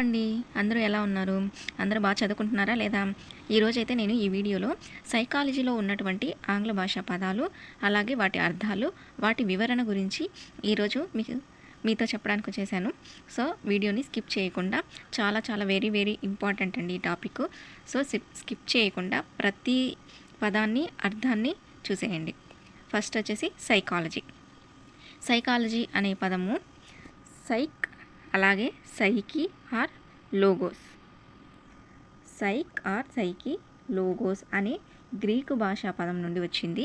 అండి అందరూ ఎలా ఉన్నారు? అందరూ బాగా చదువుకుంటున్నారా లేదా? ఈరోజు అయితే నేను ఈ వీడియోలో సైకాలజీలో ఉన్నటువంటి ఆంగ్ల భాషా పదాలు అలాగే వాటి అర్థాలు వాటి వివరణ గురించి ఈరోజు మీకు మీతో చెప్పడానికి వచ్చేసాను. సో వీడియోని స్కిప్ చేయకుండా చాలా చాలా వెరీ వెరీ ఇంపార్టెంట్ అండి ఈ టాపిక్. సో స్కిప్ చేయకుండా ప్రతి పదాన్ని అర్థాన్ని చూసేయండి. ఫస్ట్ వచ్చేసి సైకాలజీ. సైకాలజీ అనే పదము సైక్ అలాగే psyche or logos. Psyche or psyche logos అనే గ్రీకు భాషా పదం నుండి వచ్చింది.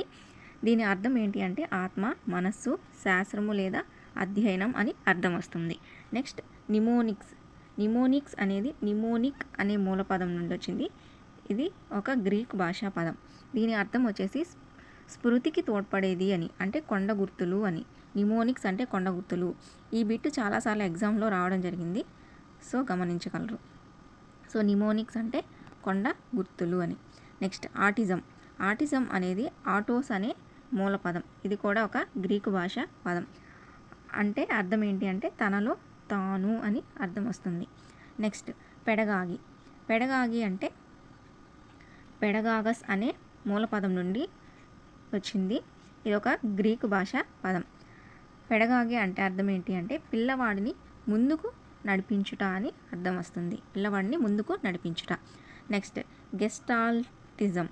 దీని అర్థం ఏంటి అంటే ఆత్మ మనస్సు శాస్త్రము లేదా అధ్యయనం అని అర్థం వస్తుంది. Next mnemonics. నిమోనిక్స్ అనేది నిమోనిక్ అనే మూల పదం నుండి వచ్చింది. ఇది ఒక గ్రీక్ భాషా పదం. దీని అర్థం వచ్చేసి స్మృతికి తోడ్పడేది అని అంటే కొండ గుర్తులు అని. నిమోనిక్స్ అంటే కొండ గుర్తులు ఈ బిట్ చాలాసార్లు ఎగ్జామ్లో రావడం జరిగింది. సో గమనించగలరు. సో నిమోనిక్స్ అంటే కొండ గుర్తులు అని. Next autism. ఆటిజం అనేది ఆటోస్ అనే మూల పదం. ఇది కూడా ఒక గ్రీకు భాష పదం. అంటే అర్థం ఏంటి అంటే తనలో తాను అని అర్థం వస్తుంది. Next pedagogy. పెడగాగి అంటే పెడగాగస్ అనే మూల పదం నుండి వచ్చింది. ఇది ఒక గ్రీకు భాష పదం. పెడగాగి అంటే అర్థం ఏంటి అంటే పిల్లవాడిని ముందుకు నడిపించుట అని అర్థం వస్తుంది. పిల్లవాడిని ముందుకు నడిపించుట. నెక్స్ట్ గెస్టాల్టిజం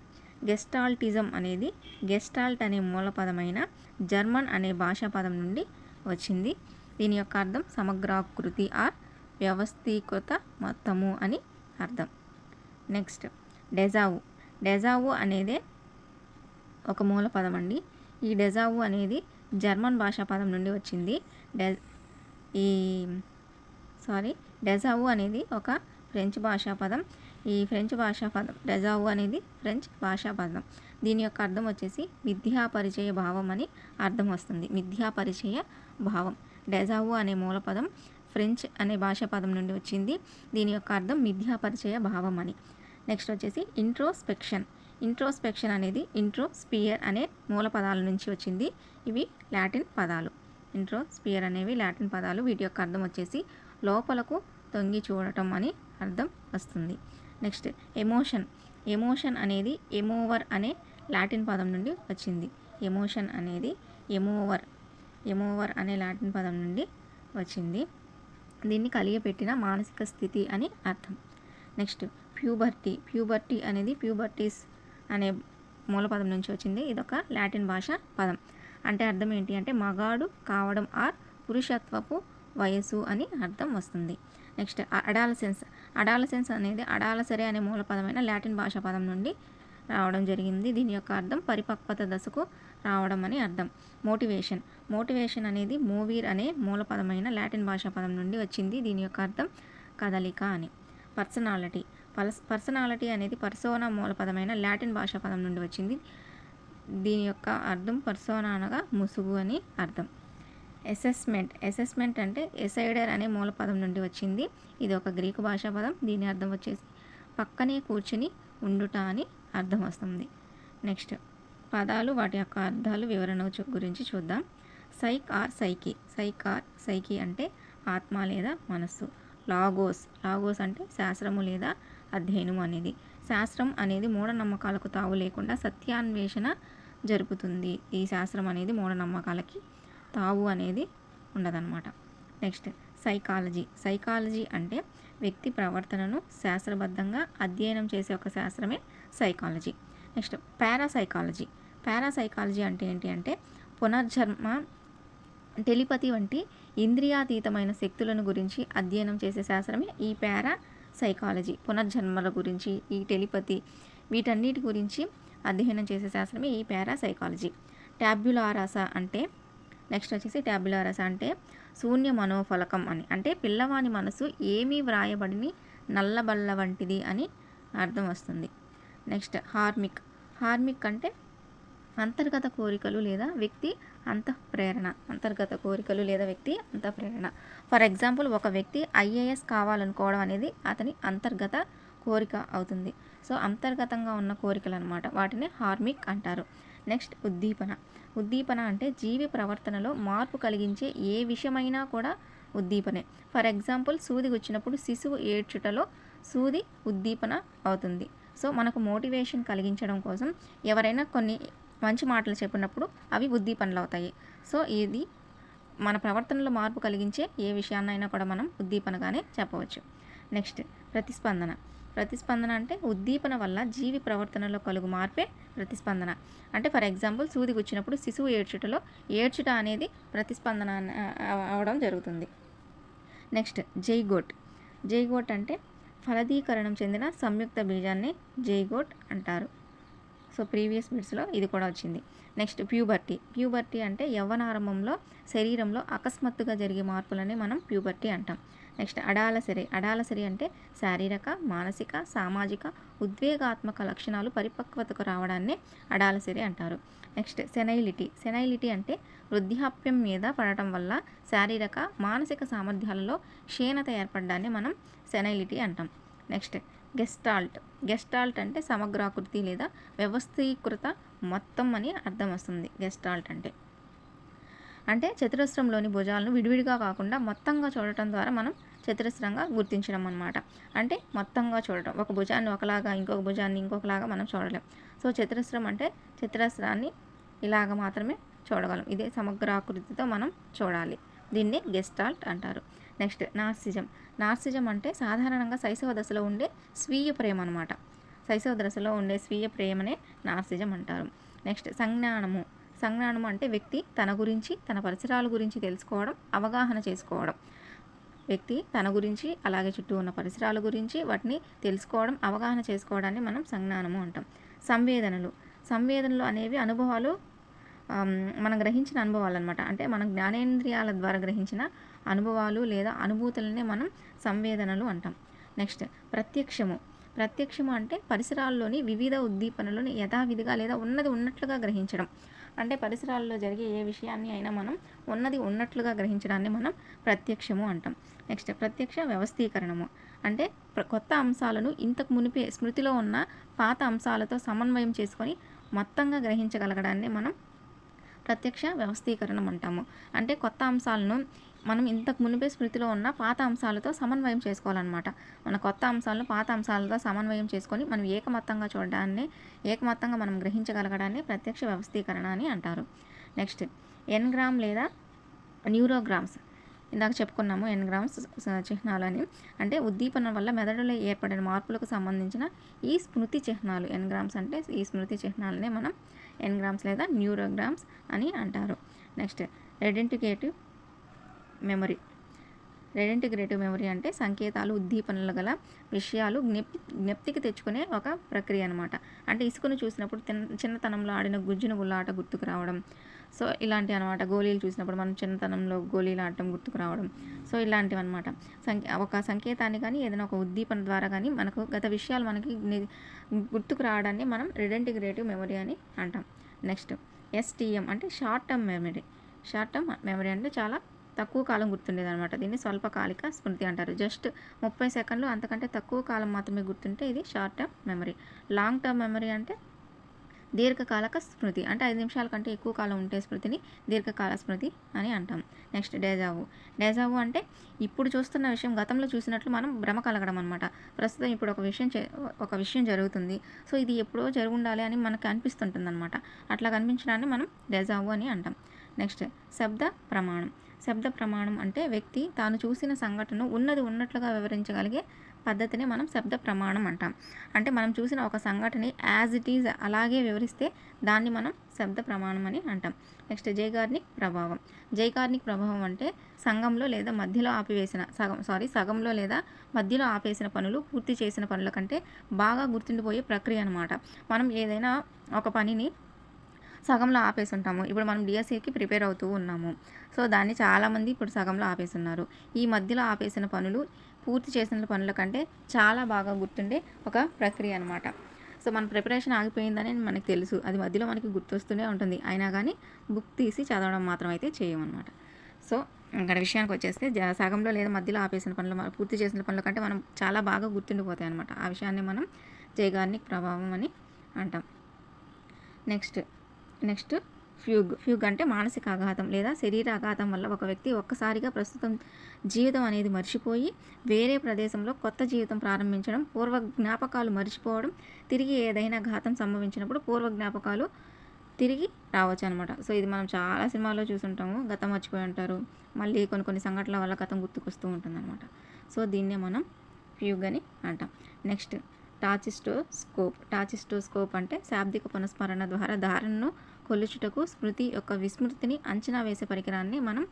గెస్టాల్టిజం అనేది గెస్టాల్ట్ అనే మూల పదమైన జర్మన్ అనే భాషా పదం నుండి వచ్చింది. దీని యొక్క అర్థం సమగ్రాకృతి ఆర్ వ్యవస్థీకృత మొత్తము అని అర్థం. నెక్స్ట్ డెజావు డెజావు అనేదే ఒక మూల పదం అండి. ఈ డెజావు అనేది జర్మన్ భాషా పదం నుండి వచ్చింది. డె ఈ సారీ డెజావు అనేది ఒక ఫ్రెంచ్ భాషా పదం ఈ ఫ్రెంచ్ భాషా పదం డెజావు అనేది ఫ్రెంచ్ భాషా పదం దీని యొక్క అర్థం వచ్చేసి మిథ్యా పరిచయ భావం అని అర్థం వస్తుంది. మిథ్యా పరిచయ భావం. డెజావు అనే మూల పదం ఫ్రెంచ్ అనే భాషా పదం నుండి వచ్చింది. దీని యొక్క అర్థం మిథ్యా పరిచయ భావం అని. నెక్స్ట్ వచ్చేసి ఇంట్రోస్పెక్షన్. ఇంట్రోస్పెక్షన్ అనేది ఇంట్రో స్పియర్ అనే మూల పదాల నుంచి వచ్చింది. ఇవి లాటిన్ పదాలు. ఇంట్రో స్పియర్ అనేవి లాటిన్ పదాలు. వీటి యొక్క అర్థం వచ్చేసి లోపలకు తొంగి చూడటం అని అర్థం వస్తుంది. నెక్స్ట్ ఎమోషన్ ఎమోషన్ అనేది ఎమోవర్ అనే లాటిన్ పదం నుండి వచ్చింది. ఎమోషన్ అనేది ఎమోవర్ ఎమోవర్ అనే లాటిన్ పదం నుండి వచ్చింది. దీన్ని కలియపెట్టిన మానసిక స్థితి అని అర్థం. నెక్స్ట్ ప్యూబర్టీ ప్యూబర్టీ అనేది ప్యూబర్టీస్ అనే మూలపదం నుంచి వచ్చింది. ఇదొక లాటిన్ భాష పదం. అంటే అర్థం ఏంటి అంటే మగాడు కావడం ఆర్ పురుషత్వపు వయసు అని అర్థం వస్తుంది. Next adolescence. అడాలసెన్స్ అనేది అడాలసరే అనే మూలపదమైన లాటిన్ భాషా పదం నుండి రావడం జరిగింది. దీని యొక్క అర్థం పరిపక్వత దశకు రావడం అని అర్థం. మోటివేషన్. మోటివేషన్ అనేది మూవీర్ అనే మూలపదమైన లాటిన్ భాషా పదం నుండి వచ్చింది. దీని యొక్క అర్థం కదలిక అని. పర్సనాలిటీ. పర్స్ పర్సనాలిటీ అనేది పర్సోనా మూలపదమైన లాటిన్ భాషా పదం నుండి వచ్చింది. దీని యొక్క అర్థం పర్సోనా అనగా ముసుగు అని అర్థం. అసెస్మెంట్ అసెస్మెంట్ అంటే ఎసైడర్ అనే మూల పదం నుండి వచ్చింది. ఇది ఒక గ్రీకు భాషా పదం. దీని అర్థం వచ్చేసి పక్కనే కూర్చుని ఉండుట అని అర్థం వస్తుంది. నెక్స్ట్ పదాలు వాటి యొక్క అర్థాలు వివరణ గురించి చూద్దాం. Psyche or psyche. Psyche or psyche అంటే ఆత్మ లేదా మనస్సు. లాగోస్ లాగోస్ అంటే శాస్త్రము లేదా అధ్యయనం అనేది. శాస్త్రం అనేది మూఢనమ్మకాలకు తావు లేకుండా సత్యాన్వేషణ జరుపుతుంది. ఈ శాస్త్రం అనేది మూఢనమ్మకాలకి తావు అనేది ఉండదన్నమాట. Next psychology. సైకాలజీ అంటే వ్యక్తి ప్రవర్తనను శాస్త్రబద్ధంగా అధ్యయనం చేసే ఒక శాస్త్రమే సైకాలజీ. Next parapsychology. పారాసైకాలజీ అంటే ఏంటి అంటే పునర్జన్మ టెలిపతి వంటి ఇంద్రియాతీతమైన శక్తులను గురించి అధ్యయనం చేసే శాస్త్రమే ఈ పారా సైకాలజీ పునర్జన్మల గురించి ఈ టెలిపతి వీటన్నిటి గురించి అధ్యయనం చేసే శాస్త్రమే ఈ పారా సైకాలజీ ట్యాబ్యులారాస అంటే నెక్స్ట్ వచ్చేసి ట్యాబ్యులారస అంటే శూన్య మనోఫలకం అని. అంటే పిల్లవాని మనసు ఏమీ వ్రాయబడిని నల్లబల్ల వంటిది అని అర్థం వస్తుంది. నెక్స్ట్ హార్మిక్. హార్మిక్ అంటే అంతర్గత కోరికలు లేదా వ్యక్తి అంతఃప్రేరణ అంతర్గత కోరికలు లేదా వ్యక్తి అంతఃప్రేరణ ఫర్ ఎగ్జాంపుల్ ఒక వ్యక్తి ఐఏఎస్ కావాలనుకోవడం అనేది అతని అంతర్గత కోరిక అవుతుంది. సో అంతర్గతంగా ఉన్న కోరికలు అనమాట వాటిని హార్మిక్ అంటారు. నెక్స్ట్ ఉద్దీపన. ఉద్దీపన అంటే జీవి ప్రవర్తనలో మార్పు కలిగించే ఏ విషయమైనా కూడా ఉద్దీపనే. ఫర్ ఎగ్జాంపుల్ సూది వచ్చినప్పుడు శిశువు ఏడ్చుటలో సూది ఉద్దీపన అవుతుంది. సో మనకు మోటివేషన్ కలిగించడం కోసం ఎవరైనా కొన్ని మంచి మాటలు చెప్పినప్పుడు అవి ఉద్దీపనలు అవుతాయి సో ఇది మన ప్రవర్తనలో మార్పు కలిగించే ఏ విషయాన్నైనా కూడా మనం ఉద్దీపనగానే చెప్పవచ్చు. నెక్స్ట్ ప్రతిస్పందన. ప్రతిస్పందన అంటే ఉద్దీపన వల్ల జీవి ప్రవర్తనలో కలుగు మార్పే ప్రతిస్పందన. అంటే ఫర్ ఎగ్జాంపుల్ సూది వచ్చినప్పుడు శిశువు ఏడ్చుటలో ఏడ్చుట అనేది ప్రతిస్పందన అవడం జరుగుతుంది. Next zygote. జైగోట్ అంటే ఫలదీకరణం చెందిన సంయుక్త బీజాన్ని జైగోట్ అంటారు. సో ప్రీవియస్ బిట్స్లో ఇది కూడా వచ్చింది. Next puberty. ప్యూబర్టీ అంటే యవ్వనారంభంలో శరీరంలో అకస్మాత్తుగా జరిగే మార్పులని మనం ప్యూబర్టీ అంటాం. నెక్స్ట్ అడాలసరి. అడాలసరి అంటే శారీరక మానసిక సామాజిక ఉద్వేగాత్మక లక్షణాలు పరిపక్వతకు రావడాన్ని అడాలసరి అంటారు. నెక్స్ట్ సెనైలిటీ. సెనైలిటీ అంటే వృద్ధాప్యం మీద పడటం వల్ల శారీరక మానసిక సామర్థ్యాలలో క్షీణత ఏర్పడడాన్ని మనం సెనైలిటీ అంటాం. Next gestalt. గెస్టాల్ట్ అంటే సమగ్రాకృతి లేదా వ్యవస్థీకృత మొత్తం అని అర్థం వస్తుంది. గెస్టాల్ట్ అంటే అంటే చతురస్రంలోని భుజాలను విడివిడిగా కాకుండా మొత్తంగా చూడటం ద్వారా మనం చతురస్రంగా గుర్తించడం అనమాట అంటే మొత్తంగా చూడటం. ఒక భుజాన్ని ఒకలాగా ఇంకొక భుజాన్ని ఇంకొకలాగా మనం చూడలేం. సో చతురస్రం అంటే చతురస్రాన్ని ఇలాగ మాత్రమే చూడగలం. ఇదే సమగ్రాకృతితో మనం చూడాలి. దీన్ని గెస్టాల్ట్ అంటారు. Next narcissism. నార్సిజం అంటే సాధారణంగా శైశవ దశలో ఉండే స్వీయ ప్రేమ అనమాట శైశవ దశలో ఉండే స్వీయ ప్రేమనే నార్సిజం అంటారు. నెక్స్ట్ సంజ్ఞానము. సంజ్ఞానము అంటే వ్యక్తి తన గురించి తన పరిసరాల గురించి తెలుసుకోవడం అవగాహన చేసుకోవడం. వ్యక్తి తన గురించి అలాగే చుట్టూ ఉన్న పరిసరాల గురించి వాటిని తెలుసుకోవడం అవగాహన చేసుకోవడాన్ని మనం సంజ్ఞానము అంటాం. సంవేదనలు. సంవేదనలు అనేవి అనుభవాలు మనం గ్రహించిన అనుభవాలు అనమాట అంటే మన జ్ఞానేంద్రియాల ద్వారా గ్రహించిన అనుభవాలు లేదా అనుభూతులనే మనం సంవేదనలు అంటాం. నెక్స్ట్ ప్రత్యక్షము. ప్రత్యక్షము అంటే పరిసరాల్లోని వివిధ ఉద్దీపనలను యథావిధిగా లేదా ఉన్నది ఉన్నట్లుగా గ్రహించడం. అంటే పరిసరాల్లో జరిగే ఏ విషయాన్ని అయినా మనం ఉన్నది ఉన్నట్లుగా గ్రహించడాన్ని మనం ప్రత్యక్షము అంటాం. నెక్స్ట్ ప్రత్యక్ష వ్యవస్థీకరణము. అంటే కొత్త అంశాలను ఇంతకు మునిపే స్మృతిలో ఉన్న పాత అంశాలతో సమన్వయం చేసుకొని మొత్తంగా గ్రహించగలగడాన్ని మనం ప్రత్యక్ష వ్యవస్థీకరణం అంటాము. అంటే కొత్త అంశాలను మనం ఇంతకు మునిపే స్మృతిలో ఉన్న పాత అంశాలతో సమన్వయం చేసుకోవాలన్నమాట. మన కొత్త అంశాలను పాత అంశాలతో సమన్వయం చేసుకొని మనం ఏకమత్తంగా చూడడాన్ని ఏకమత్తంగా మనం గ్రహించగలగడాన్ని ప్రత్యక్ష వ్యవస్థీకరణ అని అంటారు. నెక్స్ట్ ఎన్గ్రామ్ లేదా న్యూరోగ్రామ్స్. ఇందాక చెప్పుకున్నాము ఎన్గ్రామ్స్ చిహ్నాలు చిహ్నాలని. అంటే ఉద్దీపన వల్ల మెదడులో ఏర్పడిన మార్పులకు సంబంధించిన ఈ స్మృతి చిహ్నాలు. ఎన్గ్రామ్స్ అంటే ఈ స్మృతి చిహ్నాలనే మనం ఎన్గ్రామ్స్ లేదా న్యూరోగ్రామ్స్ అని అంటారు. Next redintegrative memory. Redintegrative memory అంటే సంకేతాలు ఉద్దీపనలు గల విషయాలు జ్ఞప్తి జ్ఞప్తికి తెచ్చుకునే ఒక ప్రక్రియ అనమాట అంటే ఇసుకను చూసినప్పుడు తిన్ చిన్నతనంలో ఆడిన గుజ్జును గుల్లాట గుర్తుకు రావడం. సో ఇలాంటివి అనమాట గోళీలు చూసినప్పుడు మనం చిన్నతనంలో గోళీలు ఆడటం గుర్తుకు రావడం. సో ఇలాంటివి అనమాట సంకే ఒక సంకేతాన్ని కానీ ఏదైనా ఒక ఉద్దీపన ద్వారా కానీ మనకు గత విషయాలు మనకి గుర్తుకు రావడాన్ని మనం రిడెంటిగ్రేటివ్ మెమరీ అని అంటాం. నెక్స్ట్ ఎస్టీఎం అంటే short term memory. Short term memory అంటే చాలా తక్కువ కాలం గుర్తుండేది అనమాట దీన్ని స్వల్పకాలిక స్మృతి అంటారు. జస్ట్ ముప్పై సెకండ్లు అంతకంటే తక్కువ కాలం మాత్రమే గుర్తుంటే ఇది short term memory. Long term memory అంటే దీర్ఘకాలక స్మృతి. అంటే ఐదు నిమిషాల కంటే ఎక్కువ కాలం ఉంటే స్మృతిని దీర్ఘకాల స్మృతి అని అంటాం. నెక్స్ట్ డేజావు డేజావు అంటే ఇప్పుడు చూస్తున్న విషయం గతంలో చూసినట్లు మనం భ్రమ కలగడం అనమాట ప్రస్తుతం ఇప్పుడు ఒక విషయం చే- ఒక విషయం జరుగుతుంది. సో ఇది ఎప్పుడో జరుగుండాలి అని మనకు అనిపిస్తుంటుంది అనమాట అట్లా కనిపించడాన్ని మనం డేజావు అని అంటాం. నెక్స్ట్ శబ్ద ప్రమాణం. శబ్ద ప్రమాణం అంటే వ్యక్తి తాను చూసిన సంఘటనను ఉన్నది ఉన్నట్లుగా వివరించగలిగే పద్ధతిని మనం శబ్ద ప్రమాణం అంటాం. అంటే మనం చూసిన ఒక సంఘటన యాజ్ ఇట్ ఈజ్ అలాగే వివరిస్తే దాన్ని మనం శబ్ద ప్రమాణం అని అంటాం. నెక్స్ట్ జైగార్నిక్ ప్రభావం. జైగార్నిక్ ప్రభావం అంటే సంఘంలో లేదా మధ్యలో ఆపివేసిన సగం సారీ సగంలో లేదా మధ్యలో ఆపేసిన పనులు పూర్తి చేసిన పనుల కంటే బాగా గుర్తుండిపోయే ప్రక్రియ అనమాట మనం ఏదైనా ఒక పనిని సగంలో ఆపేసి ఉంటాము ఇప్పుడు మనం డిఎస్సికి ప్రిపేర్ అవుతూ ఉన్నాము. సో దాన్ని చాలామంది ఇప్పుడు సగంలో ఆపేస్తున్నారు ఈ మధ్యలో ఆపేసిన పనులు పూర్తి చేసిన పనుల కంటే చాలా బాగా గుర్తుండే ఒక ప్రక్రియ అనమాట సో మన ప్రిపరేషన్ ఆగిపోయిందని మనకు తెలుసు. అది మధ్యలో మనకి గుర్తొస్తూనే ఉంటుంది. అయినా కానీ బుక్ తీసి చదవడం మాత్రం అయితే చేయమన్నమాట. సో ఇక్కడ విషయానికి వచ్చేస్తే జ- సగంలో లేదా మధ్యలో ఆపేసిన పనులు మనం పూర్తి చేసిన పనుల కంటే మనం చాలా బాగా గుర్తుండిపోతాయి అనమాట ఆ విషయాన్ని మనం జైగార్నిక్ ప్రభావం అని అంటాం. Next next fugue. ఫ్యూగ్ అంటే మానసిక ఆఘాతం లేదా శరీర ఆఘాతం వల్ల ఒక వ్యక్తి ఒక్కసారిగా ప్రస్తుతం జీవితం అనేది మర్చిపోయి వేరే ప్రదేశంలో కొత్త జీవితం ప్రారంభించడం పూర్వ జ్ఞాపకాలు మర్చిపోవడం తిరిగి ఏదైనా ఘాతం సంభవించినప్పుడు పూర్వ జ్ఞాపకాలు తిరిగి రావచ్చు అనమాట సో ఇది మనం చాలా సినిమాల్లో చూసుంటాము. గతం మర్చిపోయి ఉంటారు. మళ్ళీ కొన్ని కొన్ని సంఘటనల వల్ల గతం గుర్తుకొస్తూ ఉంటుందన్నమాట. సో దీన్నే మనం ఫ్యూగ్ అని అంటాం. Next tachistoscope. టాచిస్టోస్కోప్ అంటే శాబ్దిక పునఃస్మరణ ద్వారా ధారణను కొలుచుటకు స్మృతి యొక్క విస్మృతిని అంచనా వేసే పరికరాన్ని మనం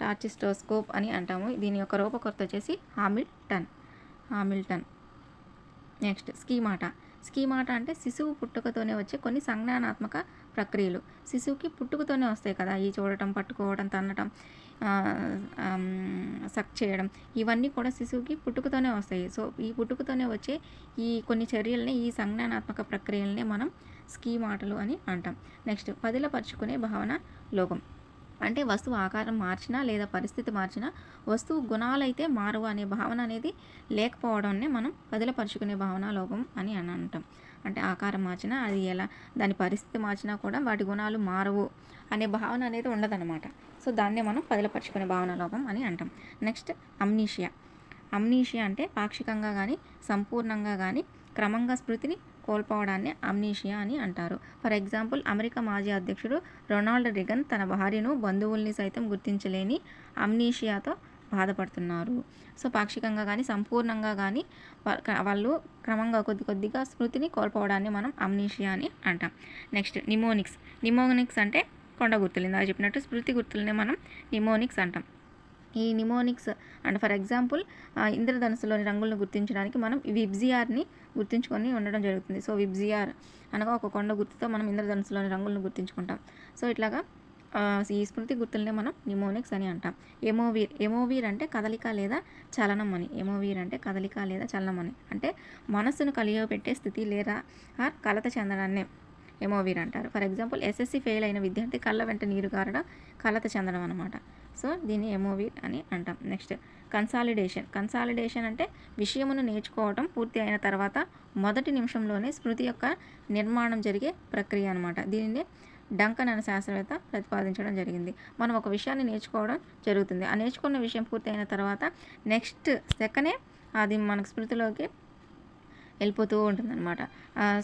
టార్చిస్టోస్కోప్ అని అంటాము. దీని యొక్క రూపకర్త వచ్చేసి Hamilton. Hamilton. Next schemata. Schemata అంటే శిశువు పుట్టుకతోనే వచ్చే కొన్ని సంజ్ఞానాత్మక ప్రక్రియలు. శిశువుకి పుట్టుకతోనే వస్తాయి కదా ఈ చూడటం పట్టుకోవడం తన్నటం సక్ చేయడం. ఇవన్నీ కూడా శిశువుకి పుట్టుకతోనే వస్తాయి. సో ఈ పుట్టుకతోనే వచ్చే ఈ కొన్ని చర్యల్ని ఈ సంజ్ఞానాత్మక ప్రక్రియల్ని మనం స్కీమాటలు అని అంటాం. నెక్స్ట్ పదిలపరుచుకునే భావన లోపం అంటే వస్తువు ఆకారం మార్చినా లేదా పరిస్థితి మార్చినా వస్తువు గుణాలైతే మారవు అనే భావన అనేది లేకపోవడాన్ని మనం వదిలపరుచుకునే భావన లోపం అని అని అంటాం. అంటే ఆకారం మార్చినా అది ఎలా దాని పరిస్థితి మార్చినా కూడా వాటి గుణాలు మారవు అనే భావన అనేది ఉండదన్నమాట. సో దాన్నే మనం పదిలపరుచుకునే భావన లోపం అని అంటాం. Next amnesia. అమ్నీషియా అంటే పాక్షికంగా కానీ సంపూర్ణంగా కానీ క్రమంగా స్మృతిని కోల్పోవడాన్ని అమ్నీషియా అని అంటారు. ఫర్ ఎగ్జాంపుల్ అమెరికా మాజీ అధ్యక్షుడు రొనాల్డ్ రిగన్ తన భార్యను బంధువుల్ని సైతం గుర్తించలేని అమ్నీషియాతో బాధపడుతున్నారు. సో పాక్షికంగా కానీ సంపూర్ణంగా కానీ వాళ్ళు క్రమంగా కొద్ది కొద్దిగా స్మృతిని కోల్పోవడాన్ని మనం అమ్నీషియా అని అంటాం. Next mnemonics. నిమోనిక్స్ అంటే కొండ గుర్తులు ఇందాక చెప్పినట్టు స్మృతి గుర్తులనే మనం నిమోనిక్స్ అంటాం. ఈ నిమోనిక్స్ అండ్ ఫర్ ఎగ్జాంపుల్ ఇంద్రధనుసులోని రంగులను గుర్తించడానికి మనం విబ్జిఆర్ని గుర్తించుకొని ఉండడం జరుగుతుంది. సో విబ్జిఆర్ అనగా ఒక కొండ గుర్తుతో మనం ఇంద్రధనుసులోని రంగులను గుర్తించుకుంటాం. సో ఇట్లాగా ఈ స్మృతి గుర్తులనే మనం నిమోనిక్స్ అని అంటాం. ఎమోవీర్ ఎమోవీర్ అంటే కదలిక లేదా చలనం అని. ఎమోవీర్ అంటే కదలిక లేదా చలనం అని. అంటే మనస్సును కలియబెట్టే స్థితి లేదా ఆర్ కలత చెందడాన్నే ఎమోవీర్ అంటారు. ఫర్ ఎగ్జాంపుల్ ఎస్ఎస్సి ఫెయిల్ అయిన విద్యార్థి కళ్ళ వెంట నీరు కారడం కలత చెందడం అనమాట సో దీన్ని ఎమోవిల్ అని అంటాం. నెక్స్ట్ కన్సాలిడేషన్ కన్సాలిడేషన్ అంటే విషయమును నేర్చుకోవటం పూర్తి అయిన తర్వాత మొదటి నిమిషంలోనే స్మృతి యొక్క నిర్మాణం జరిగే ప్రక్రియ అనమాట దీనిని డంకన్ అనే శాస్త్రవేత్త ప్రతిపాదించడం జరిగింది. మనం ఒక విషయాన్ని నేర్చుకోవడం జరుగుతుంది. ఆ నేర్చుకున్న విషయం పూర్తయిన తర్వాత నెక్స్ట్ సెకనే అది మనకు స్మృతిలోకి వెళ్ళిపోతూ ఉంటుందన్నమాట.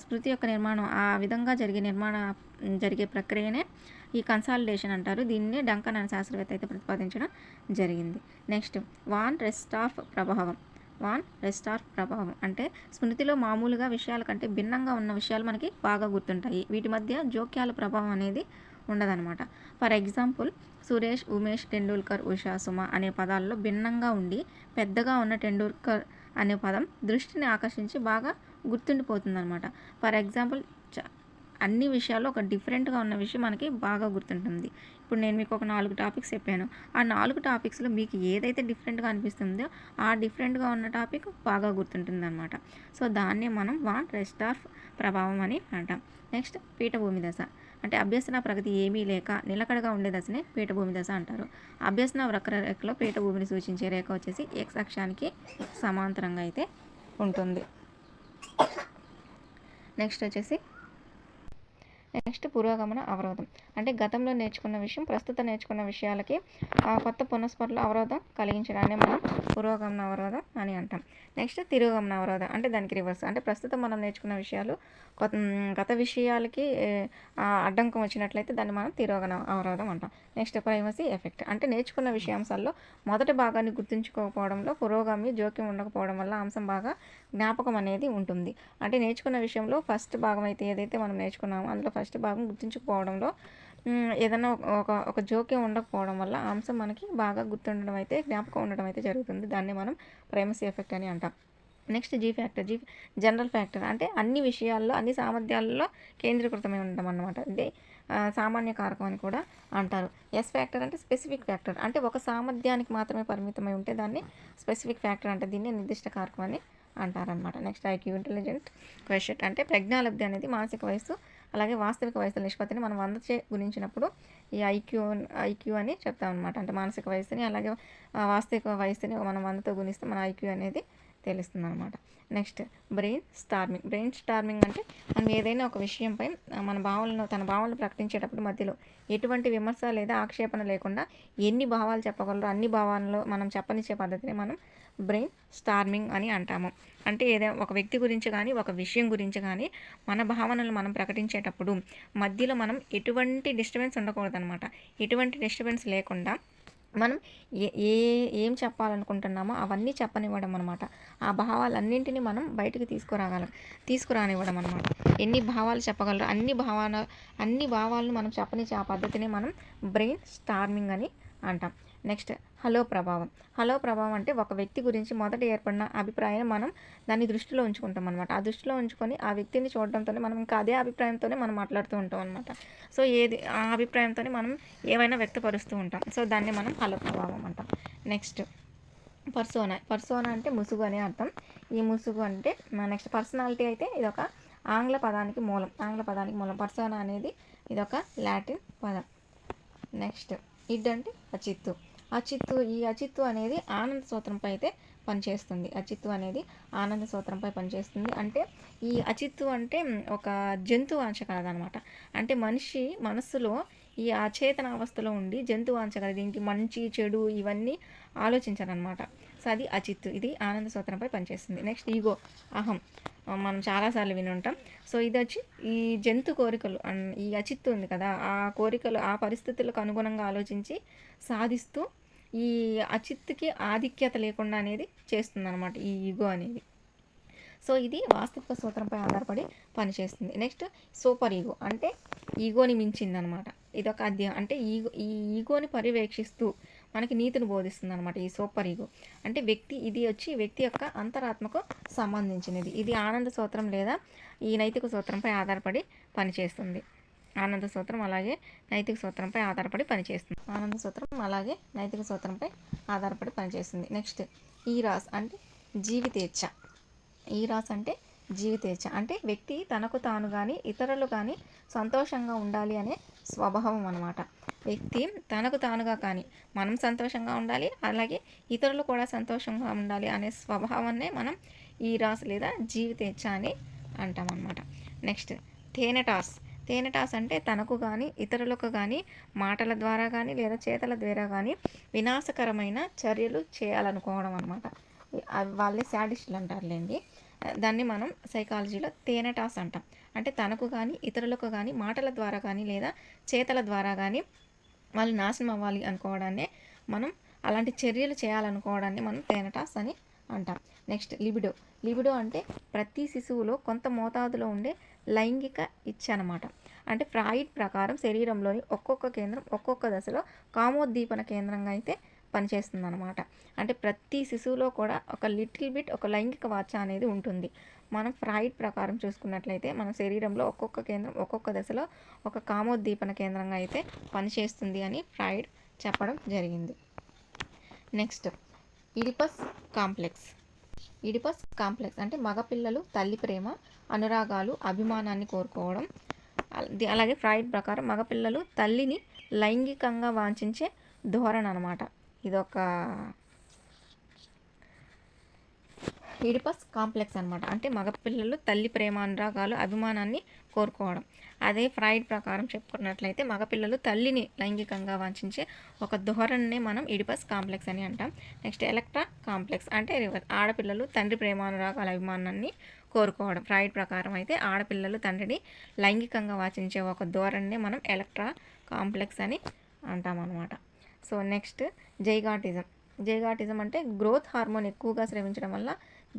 స్మృతి యొక్క నిర్మాణం ఆ విధంగా జరిగే నిర్మాణ జరిగే ప్రక్రియనే ఈ కన్సాలిడేషన్ అంటారు. దీన్ని డంకన్ అనే శాస్త్రవేత్త అయితే ప్రతిపాదించడం జరిగింది. నెక్స్ట్ వాన్ రెస్ట్ ఆఫ్ ప్రభావం. వాన్ రెస్ట్ ఆఫ్ ప్రభావం. అంటే స్మృతిలో మామూలుగా విషయాల కంటే భిన్నంగా ఉన్న విషయాలు మనకి బాగా గుర్తుంటాయి. వీటి మధ్య జోక్యాల ప్రభావం అనేది ఉండదన్నమాట. ఫర్ ఎగ్జాంపుల్ సురేష్ ఉమేష్ టెండూల్కర్ ఉషా సుమ అనే పదాల్లో భిన్నంగా ఉండి పెద్దగా ఉన్న టెండూల్కర్ అనే పదం దృష్టిని ఆకర్షించి బాగా గుర్తుండిపోతుంది అనమాట ఫర్ ఎగ్జాంపుల్ చ- అన్ని విషయాల్లో ఒక డిఫరెంట్గా ఉన్న విషయం మనకి బాగా గుర్తుంటుంది. ఇప్పుడు నేను మీకు ఒక నాలుగు టాపిక్స్ చెప్పాను. ఆ నాలుగు టాపిక్స్లో మీకు ఏదైతే డిఫరెంట్గా అనిపిస్తుందో ఆ డిఫరెంట్గా ఉన్న టాపిక్ బాగా గుర్తుంటుంది అనమాట సో దాన్నే మనం వాన్ రెస్ట్ ఆఫ్ ప్రభావం అని అంటాం. నెక్స్ట్ పీఠభూమి దశ. అంటే అభ్యసన ప్రగతి ఏమీ లేక నిలకడగా ఉండే దశనే పీఠభూమి దశ అంటారు. అభ్యసన వక్రరేఖలో పీఠభూమిని సూచించే రేఖ వచ్చేసి ఎక్స్ అక్షానికి సమాంతరంగా అయితే ఉంటుంది. నెక్స్ట్ వచ్చేసి నెక్స్ట్ పురోగమన అవరోధం. అంటే గతంలో నేర్చుకున్న విషయం ప్రస్తుతం నేర్చుకున్న విషయాలకి కొత్త పునఃస్మరణలు అవరోధం కలిగించడాన్ని మనం పురోగమన అవరోధం అని అంటాం. నెక్స్ట్ తిరోగమన అవరోధం అంటే దానికి రివర్స్. అంటే ప్రస్తుతం మనం నేర్చుకున్న విషయాలు కొత్త గత విషయాలకి అడ్డంకం వచ్చినట్లయితే దాన్ని మనం తిరోగమన అవరోధం అంటాం. నెక్స్ట్ ప్రైమసీ ఎఫెక్ట్ అంటే నేర్చుకున్న విషయాంశాల్లో మొదటి భాగాన్ని గుర్తుంచుకోకపోవడంలో పురోగామి జోక్యం ఉండకపోవడం వల్ల అంశం బాగా జ్ఞాపకం అనేది ఉంటుంది. అంటే నేర్చుకున్న విషయంలో ఫస్ట్ భాగం అయితే ఏదైతే మనం నేర్చుకున్నామో అందులో ఫస్ట్ భాగం గుర్తుంచుకోవడంలో ఏదైనా ఒక- ఒక జోక్యం ఉండకపోవడం వల్ల ఆ అంశం మనకి బాగా గుర్తుండడం అయితే జ్ఞాపకం ఉండడం అయితే జరుగుతుంది. దాన్ని మనం ప్రైమసీ ఎఫెక్ట్ అని అంటాం. Next G factor G general factor అంటే అన్ని విషయాల్లో అన్ని సామర్థ్యాల్లో కేంద్రీకృతమై ఉండడం అన్నమాట. ఇది సామాన్య కారకం అని కూడా అంటారు. ఎస్ ఫ్యాక్టర్ అంటే స్పెసిఫిక్ ఫ్యాక్టర్. అంటే ఒక సామర్థ్యానికి మాత్రమే పరిమితమై ఉంటే దాన్ని స్పెసిఫిక్ ఫ్యాక్టర్ అంటే దీన్ని నిర్దిష్ట కారకం అని అంటారనమాట నెక్స్ట్ ఐక్యూ ఇంటెలిజెంట్ క్వశ్చన్. అంటే ప్రజ్ఞాలబ్ధి అనేది మానసిక వయస్సు అలాగే వాస్తవిక వయసుల నిష్పత్తిని మనం వంద చే గుణించినప్పుడు ఈ ఐక్యూ ఐక్యూ అని చెప్తాం అనమాట అంటే మానసిక వయసుని అలాగే వాస్తవిక వయసుని మనం వందతో గుణిస్తే మన ఐక్యూ అనేది తెలుస్తుంది అనమాట next brain storming. Brain storming అంటే మనం ఏదైనా ఒక విషయంపై మన భావాలను తన భావాలను ప్రకటించేటప్పుడు మధ్యలో ఎటువంటి విమర్శ లేదా ఆక్షేపణ లేకుండా ఎన్ని భావాలు చెప్పగలరో అన్ని భావాలను మనం చెప్పనిచ్చే పద్ధతిని మనం బ్రెయిన్ స్టార్మింగ్ అని అంటాము. అంటే ఏదైనా ఒక వ్యక్తి గురించి కానీ ఒక విషయం గురించి కానీ మన భావనలు మనం ప్రకటించేటప్పుడు మధ్యలో మనం ఎటువంటి డిస్టర్బెన్స్ ఉండకూడదనమాట ఎటువంటి డిస్టర్బెన్స్ లేకుండా మనం ఏ ఏ ఏం చెప్పాలనుకుంటున్నామో అవన్నీ చెప్పనివ్వడం అనమాట ఆ భావాలన్నింటినీ మనం బయటకు తీసుకురాగలం తీసుకురానివ్వడం అనమాట ఎన్ని భావాలు చెప్పగలరు అన్ని భావాల అన్ని భావాలను మనం చెప్పనిచ్చే ఆ పద్ధతిని మనం బ్రెయిన్ స్టార్మింగ్ అని అంటాం. నెక్స్ట్ హలో ప్రభావం. హలో ప్రభావం అంటే ఒక వ్యక్తి గురించి మొదట ఏర్పడిన అభిప్రాయాన్ని మనం దాన్ని దృష్టిలో ఉంచుకుంటాం అనమాట ఆ దృష్టిలో ఉంచుకొని ఆ వ్యక్తిని చూడడంతోనే మనం ఇంకా అదే అభిప్రాయంతోనే మనం మాట్లాడుతూ ఉంటాం అనమాట సో ఏది ఆ అభిప్రాయంతోనే మనం ఏవైనా వ్యక్తపరుస్తూ ఉంటాం. సో దాన్ని మనం హలో ప్రభావం అంటాం. Next persona. పర్సోనా అంటే ముసుగు అనే అర్థం. ఈ ముసుగు అంటే నెక్స్ట్ పర్సనాలిటీ అయితే ఇది ఒక ఆంగ్ల పదానికి మూలం. ఆంగ్ల పదానికి మూలం. పర్సోనా అనేది ఇది ఒక లాటిన్ పదం. నెక్స్ట్ ఇడ్ అంటే అచిత్తు. అచిత్తు ఈ అచిత్తు అనేది ఆనంద సూత్రంపై అయితే పనిచేస్తుంది. అచిత్తు అనేది ఆనంద సూత్రంపై పనిచేస్తుంది. అంటే ఈ అచిత్తు అంటే ఒక జంతువు అంశ అంటే మనిషి మనస్సులో ఈ అచేతన అవస్థలో ఉండి జంతువు అంచగలదు దీనికి మంచి చెడు ఇవన్నీ ఆలోచించారనమాట సో అది అచిత్తు. ఇది ఆనంద సూత్రంపై పనిచేస్తుంది. Next ego. అహం. మనం చాలాసార్లు విని ఉంటాం సో ఇది వచ్చి ఈ జంతు కోరికలు ఈ అచిత్తు ఉంది కదా ఆ కోరికలు ఆ పరిస్థితులకు అనుగుణంగా ఆలోచించి సాధిస్తూ ఈ అచిత్తుకి ఆధిక్యత లేకుండా అనేది చేస్తుంది అనమాట ఈ ఈగో అనేది. సో ఇది వాస్తవిక సూత్రంపై ఆధారపడి పనిచేస్తుంది. నెక్స్ట్ సూపర్ ఈగో అంటే ఈగోని మించింది అనమాట ఇదొక అధ్యాయం అంటే ఈగో ఈ ఈగోని పర్యవేక్షిస్తూ మనకి నీతిని బోధిస్తుంది అనమాట ఈ సూపర్ ఈగో అంటే వ్యక్తి ఇది వచ్చి వ్యక్తి యొక్క అంతరాత్మకు సంబంధించినది. ఇది ఆనంద సూత్రం లేదా ఈ నైతిక సూత్రంపై ఆధారపడి పనిచేస్తుంది. ఆనంద సూత్రం అలాగే నైతిక సూత్రంపై ఆధారపడి పనిచేస్తుంది. ఆనంద సూత్రం అలాగే నైతిక సూత్రంపై ఆధారపడి పనిచేస్తుంది. నెక్స్ట్ ఈ రాస్ అంటే జీవితేచ్ఛ. ఈ రాస్ అంటే జీవితేచ్ఛ. అంటే వ్యక్తి తనకు తాను కానీ ఇతరులు కానీ సంతోషంగా ఉండాలి అనే స్వభావం అనమాట వ్యక్తి తనకు తానుగా కానీ మనం సంతోషంగా ఉండాలి అలాగే ఇతరులు కూడా సంతోషంగా ఉండాలి అనే స్వభావాన్నే మనం ఈ రాశి లేదా జీవితేచ్ఛ అని అంటాం నెక్స్ట్ తేనెటాస్. తేనెటాస్ అంటే తనకు కానీ ఇతరులకు కానీ మాటల ద్వారా కానీ లేదా చేతల ద్వారా కానీ వినాశకరమైన చర్యలు చేయాలనుకోవడం అనమాట వాళ్ళే శాడిస్టులు అంటారులేండి. దాన్ని మనం సైకాలజీలో తేనెటాస్ అంటాం. అంటే తనకు కానీ ఇతరులకు కానీ మాటల ద్వారా కానీ లేదా చేతల ద్వారా కానీ వాళ్ళు నాశనం అవ్వాలి అనుకోవడాన్నే మనం అలాంటి చర్యలు చేయాలనుకోవడాన్ని మనం తేనటాస్ అని అంటాం. Next libido. లిబిడో అంటే ప్రతి శిశువులో కొంత మోతాదులో ఉండే లైంగిక ఇచ్చ అనమాట అంటే ఫ్రాయిడ్ ప్రకారం శరీరంలోని ఒక్కొక్క కేంద్రం ఒక్కొక్క దశలో కామోద్దీపన కేంద్రంగా అయితే పనిచేస్తుంది అనమాట అంటే ప్రతి శిశువులో కూడా ఒక లిటిల్ బిట్ ఒక లైంగిక వాచ అనేది ఉంటుంది. మనం ఫ్రాయిడ్ ప్రకారం చూసుకున్నట్లయితే మన శరీరంలో ఒక్కొక్క కేంద్రం ఒక్కొక్క దశలో ఒక కామోద్దీపన కేంద్రంగా అయితే పనిచేస్తుంది అని ఫ్రాయిడ్ చెప్పడం జరిగింది. Next Oedipus complex. Oedipus complex అంటే మగపిల్లలు తల్లి ప్రేమ అనురాగాలు అభిమానాన్ని కోరుకోవడం. అలాగే ఫ్రాయిడ్ ప్రకారం మగపిల్లలు తల్లిని లైంగికంగా వాంఛించే ధోరణి అనమాట ఇదొక ఇడిపస్ కాంప్లెక్స్ అనమాట అంటే మగపిల్లలు తల్లి ప్రేమ అనురాగాలు అభిమానాన్ని కోరుకోవడం. అదే ఫ్రాయిడ్ ప్రకారం చెప్పుకున్నట్లయితే మగపిల్లలు తల్లిని లైంగికంగా వంచే ఒక ధోరణిని మనం ఇడిపస్ కాంప్లెక్స్ అని అంటాం. నెక్స్ట్ ఎలక్ట్రా కాంప్లెక్స్ అంటే రివర్స్ ఆడపిల్లలు తండ్రి ప్రేమ అనురాగాల అభిమానాన్ని కోరుకోవడం. ఫ్రాయిడ్ ప్రకారం అయితే ఆడపిల్లలు తండ్రిని లైంగికంగా వాచించే ఒక ధోరణిని మనం ఎలక్ట్రా కాంప్లెక్స్ అని అంటాం అనమాట సో నెక్స్ట్ జైగాటిజం. జైగాటిజం అంటే గ్రోత్ హార్మోన్ ఎక్కువగా స్రవించడం వల్ల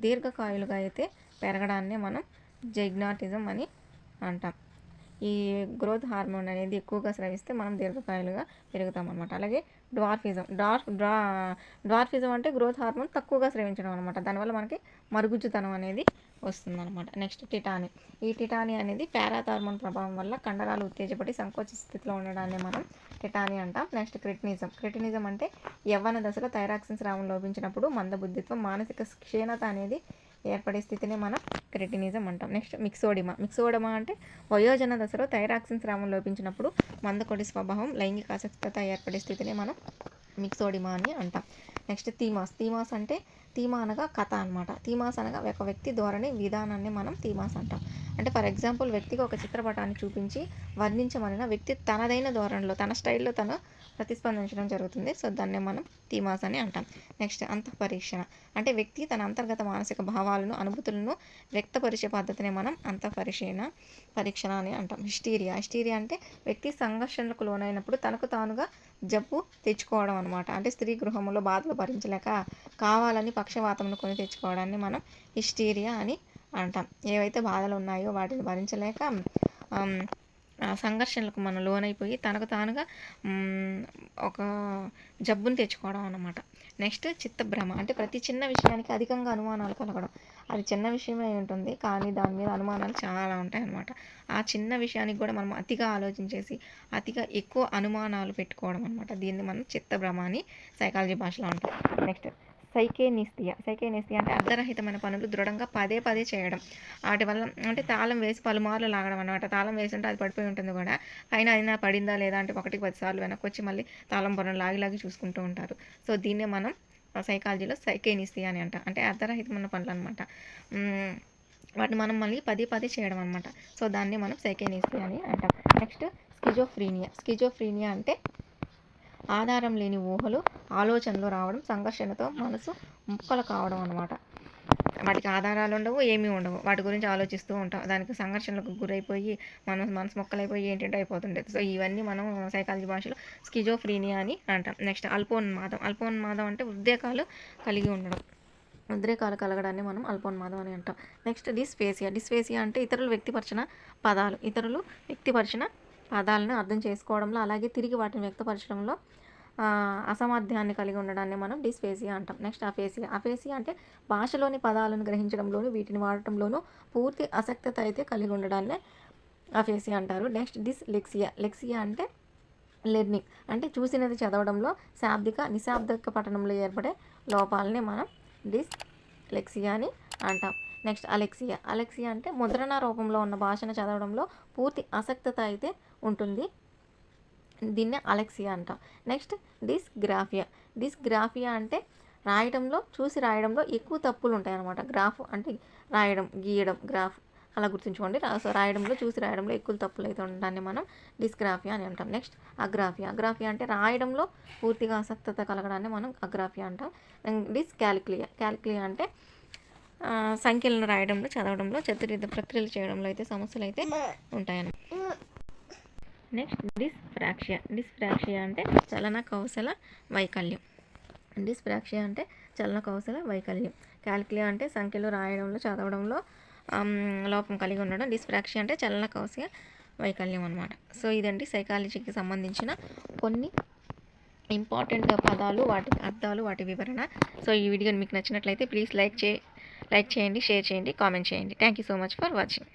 దీర్ఘకాయులుగా అయితే పెరగడాన్ని మనం జైగ్నాటిజం అని అంటాం. ఈ గ్రోత్ హార్మోన్ అనేది ఎక్కువగా స్రవిస్తే మనం దీర్ఘకాయులుగా పెరుగుతాం అనమాట అలాగే డ్వార్ఫిజం. డార్ఫ్ డ్రా డ్వార్ఫిజం అంటే గ్రోత్ హార్మోన్ తక్కువగా స్రవించడం అనమాట దానివల్ల మనకి మరుగుజ్జుతనం అనేది వస్తుందన్నమాట. నెక్స్ట్ టిటాని ఈ టిటాని అనేది పారాథార్మోన్ ప్రభావం వల్ల కండరాలు ఉత్తేజపడి సంకోచ స్థితిలో ఉండడాన్ని మనం టిటాని అంటాం. Next cretinism. క్రిటినిజం అంటే యవ్వన దశలో థైరాక్సిన్ స్రావం లోపించినప్పుడు మందబుద్ధిత్వం మానసిక క్షీణత అనేది ఏర్పడే స్థితిని మనం క్రిటినిజం అంటాం. Next myxoedema. మిక్సోడిమా అంటే వయోజన దశలో థైరాక్సిన్ స్రావం లోపించినప్పుడు మందకొడి స్వభావం లైంగిక ఆసక్తత ఏర్పడే స్థితిని మనం మిక్సోడిమా అని అంటాం. నెక్స్ట్ థీమాస్. థీమాస్ అంటే థీమా అనగా కథ అనమాట థీమాస్ అనగా ఒక వ్యక్తి ధోరణి విధానాన్ని మనం థీమాస్ అంటాం. అంటే ఫర్ ఎగ్జాంపుల్ వ్యక్తికి ఒక చిత్రపటాన్ని చూపించి వర్ణించమనిన వ్యక్తి తనదైన ధోరణిలో తన స్టైల్లో తను ప్రతిస్పందించడం జరుగుతుంది. సో దాన్నే మనం థీమాస్ అని అంటాం. నెక్స్ట్ అంతఃపరీక్షణ. అంటే వ్యక్తి తన అంతర్గత మానసిక భావాలను అనుభూతులను వ్యక్తపరిచే పద్ధతిని మనం అంతఃపరిశీలన పరీక్షణ అని అంటాం. హిస్టీరియా. హిస్టీరియా అంటే వ్యక్తి సంఘర్షణలకు లోనైనప్పుడు తనకు తానుగా జబ్బు తెచ్చుకోవడం అనమాట అంటే స్త్రీ గృహంలో బాధలు భరించలేక కావాలని పక్షవాతంను కొని తెచ్చుకోవడాన్ని మనం హిస్టీరియా అని అంటాం. ఏవైతే బాధలు ఉన్నాయో వాటిని భరించలేక సంఘర్షణలకు మనం లోనైపోయి తనకు తానుగా ఒక జబ్బుని తెచ్చుకోవడం అన్నమాట. నెక్స్ట్ చిత్తభ్రమ. అంటే ప్రతి చిన్న విషయానికి అధికంగా అనుమానాలు కలగడం. అది చిన్న విషయమే ఉంటుంది కానీ దాని మీద అనుమానాలు చాలా ఉంటాయి అన్నమాట. ఆ చిన్న విషయానికి కూడా మనం అతిగా ఆలోచించేసి అతిగా ఎక్కువ అనుమానాలు పెట్టుకోవడం అనమాట దీన్ని మనం చిత్తభ్రమ అని సైకాలజీ భాషలో అంటాం. నెక్స్ట్ సైకేనిస్తియా సైకేనిస్తియా అంటే అర్ధరహితమైన పనులు దృఢంగా పదే పదే చేయడం. వాటి వల్ల అంటే తాళం వేసి పలుమార్లు లాగడం అనమాట తాళం వేసి ఉంటే అది పడిపోయి ఉంటుంది కూడా. అయినా అయినా పడిందా లేదా అంటే ఒకటికి పదిసార్లు వెనక్కి వచ్చి మళ్ళీ తాళం పొరను లాగి లాగి చూసుకుంటూ ఉంటారు. సో దీన్నే మనం సైకాలజీలో సైకేనిస్తియా అని అంట. అంటే అర్ధరహితమైన పనులు అనమాట వాటిని మనం మళ్ళీ పదే పదే చేయడం అనమాట సో దాన్ని మనం సైకేనిస్తియా అని అంటాం. Next schizophrenia. స్కిజోఫ్రీనియా అంటే ఆధారం లేని ఊహలు ఆలోచనలు రావడం సంఘర్షణతో మనసు ముక్కలు కావడం అనమాట వాటికి ఆధారాలు ఉండవు ఏమీ ఉండవు. వాటి గురించి ఆలోచిస్తూ ఉంటాం. దానికి సంఘర్షణలకు గురైపోయి మనం మనసు మొక్కలైపోయి ఏంటంటే అయిపోతుండేది. సో ఇవన్నీ మనం సైకాలజీ భాషలో స్కిజోఫ్రీనియా అని అంటాం. నెక్స్ట్ అల్పోన్మాదం. అల్పోన్మాదం అంటే ఉద్రేకాలు కలిగి ఉండడం. ఉద్రేకాలు కలగడాన్ని మనం అల్పోన్మాదం అని అంటాం. Next dysphasia. డిస్ఫేసియా అంటే ఇతరులు వ్యక్తిపరిచిన పదాలు. ఇతరులు వ్యక్తిపరచిన పదాలను అర్థం చేసుకోవడంలో అలాగే తిరిగి వాటిని వ్యక్తపరచడంలో అసామర్థ్యాన్ని కలిగి ఉండడాన్ని మనం డిస్ఫేసియా అంటాం. Next aphasia. అఫేసియా అంటే భాషలోని పదాలను గ్రహించడంలోను వీటిని వాడటంలోనూ పూర్తి అసక్తత అయితే కలిగి ఉండడాన్ని అఫేసియా అంటారు. నెక్స్ట్ డిస్ లెక్సియా లెక్సియా అంటే లెర్నింగ్ అంటే చూసినది చదవడంలో శాబ్దిక నిశాబ్దిక పఠనంలో ఏర్పడే లోపాలని మనం డిస్ లెక్సియా అని అంటాం. Next alexia. అలెక్సియా అంటే ముద్రణ రూపంలో ఉన్న భాషను చదవడంలో పూర్తి అసక్తత అయితే ఉంటుంది. దీన్నే అలెక్సియా అంటాం. Next dysgraphia. డిస్గ్రాఫియా అంటే రాయడంలో చూసి రాయడంలో ఎక్కువ తప్పులు ఉంటాయి అన్నమాట గ్రాఫ్ అంటే రాయడం గీయడం గ్రాఫ్ అలా గుర్తుంచుకోండి. సో రాయడంలో చూసి రాయడంలో ఎక్కువ తప్పులు అయితే ఉండడాన్ని మనం డిస్గ్రాఫియా అని అంటాం. Next agraphia. అగ్రాఫియా అంటే రాయడంలో పూర్తిగా అసక్తత కలగడాన్ని మనం అగ్రాఫియా అంటాం. డిస్ క్యాలిక్లియా క్యాలిక్లియా అంటే సంఖ్యలను రాయడంలో చదవడంలో చతుర్విధ ప్రక్రియలు చేయడంలో అయితే సమస్యలు అయితే ఉంటాయన్నమాట. నెక్స్ట్ డిస్ఫ్రాక్షియా. డిస్ఫ్రాక్షియా అంటే చలన కౌశల వైకల్యం. డిస్ఫ్రాక్షియా అంటే చలన కౌశల వైకల్యం. క్యాలిక్యులే అంటే సంఖ్యలు రాయడంలో చదవడంలో లోపం కలిగి ఉండడం. డిస్ఫ్రాక్షియా అంటే చలన కౌశల వైకల్యం అనమాట సో ఇదండి సైకాలజీకి సంబంధించిన కొన్ని ఇంపార్టెంట్ పదాలు వాటి అర్థాలు వాటి వివరణ. సో ఈ వీడియో మీకు నచ్చినట్లయితే ప్లీజ్ లైక్ చే లైక్ చేయండి షేర్ చేయండి కామెంట్ చేయండి. Thank you so much for watching.